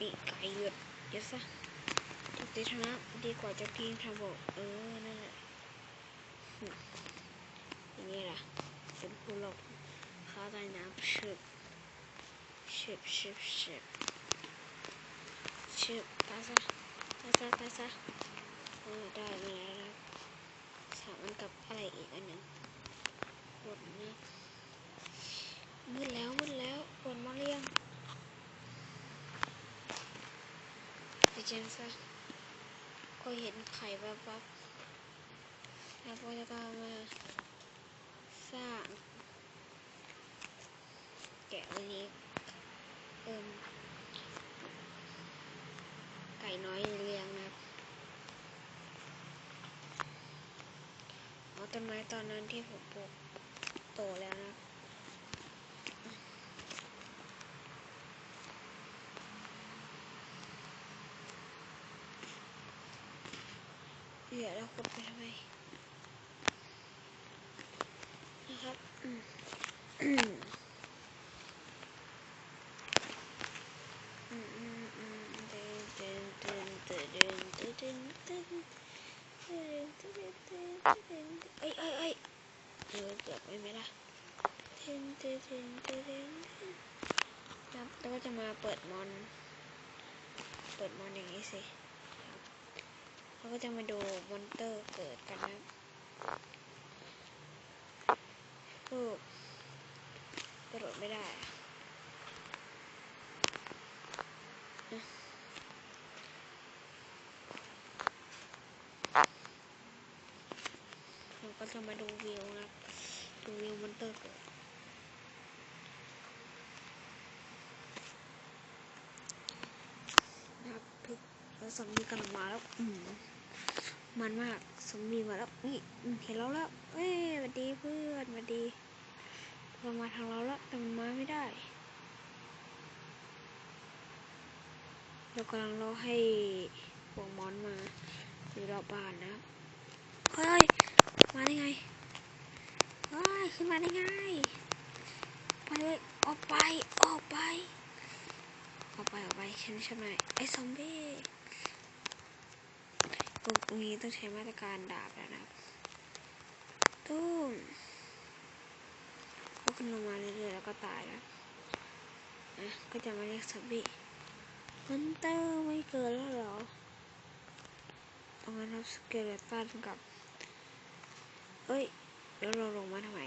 นี่ไก่หยุดหยุดซะจุดติชนะดีกว่าจะกินทาโบกเออ นั่นแหละอย่างนี้ล่ะเป็นผู้หลบเข้าใต้น้ำชึบชึบชึบชึบชึบตายซะตายซะตายซะเออได้แล้วนะสามันกับอะไรอีกอันหนึ่งหมดนะมืดแล้วมืดแล้วปวดมาเรียง ไปเจนซะก็เห็นไข่แวบๆแล้วก็จะมาสร้างแกะวันนี้เอิมไก่น้อยเลี้ยงนะครับเอาต้นไม้ตอนนั้นที่ผมปลูกโตแล้วนะ เหยื่อเรากดไปทำไมนะครับเอ้ยเอ้ยเอ้ยเกือบไปไหมล่ะเทนเทนเทนเทนรัแล้วก็จะมาเปิดมอน เปิดมอนอย่างนี้สิ แล้วก็จะมาดูมอนเตอร์เกิดกันนะปุ๊บกระโดดไม่ได้เราก็จะมาดูวิวนะดูวิวมอนเตอร์เกิดนะครับทุกแล้อมบี้กำลังมาแล้วอืม มันมากซอมบี้มาแล้วนี่เห็นเราแล้วเอ้ยสวัสดีเพื่อนสวัสดีมันมาทางเราแล้วแต่มันมาไม่ได้เรากำลังรอให้พวกมอนมาอยู่รอบบ้านนะเฮ้ยมาได้ไงเฮ้ยขึ้นมาได้ไงไปเลยออกไปออกไปออกไปออกไปฉันใช่ไหมไอ้ซอมบี้ ตรงนี้ต้องใช้มาตรการดาบแล้วนะครับตุ้มก็ขึ้นลงมาเรื่อยๆแล้วก็ตายแล้วอะก็จะมาเรียกซอมบี้มันเตอร์ไม่เกินแล้วเหรอตรงนั้นครับสเกเลตันกับ เอ้ย แล้วเราลงมาทำไม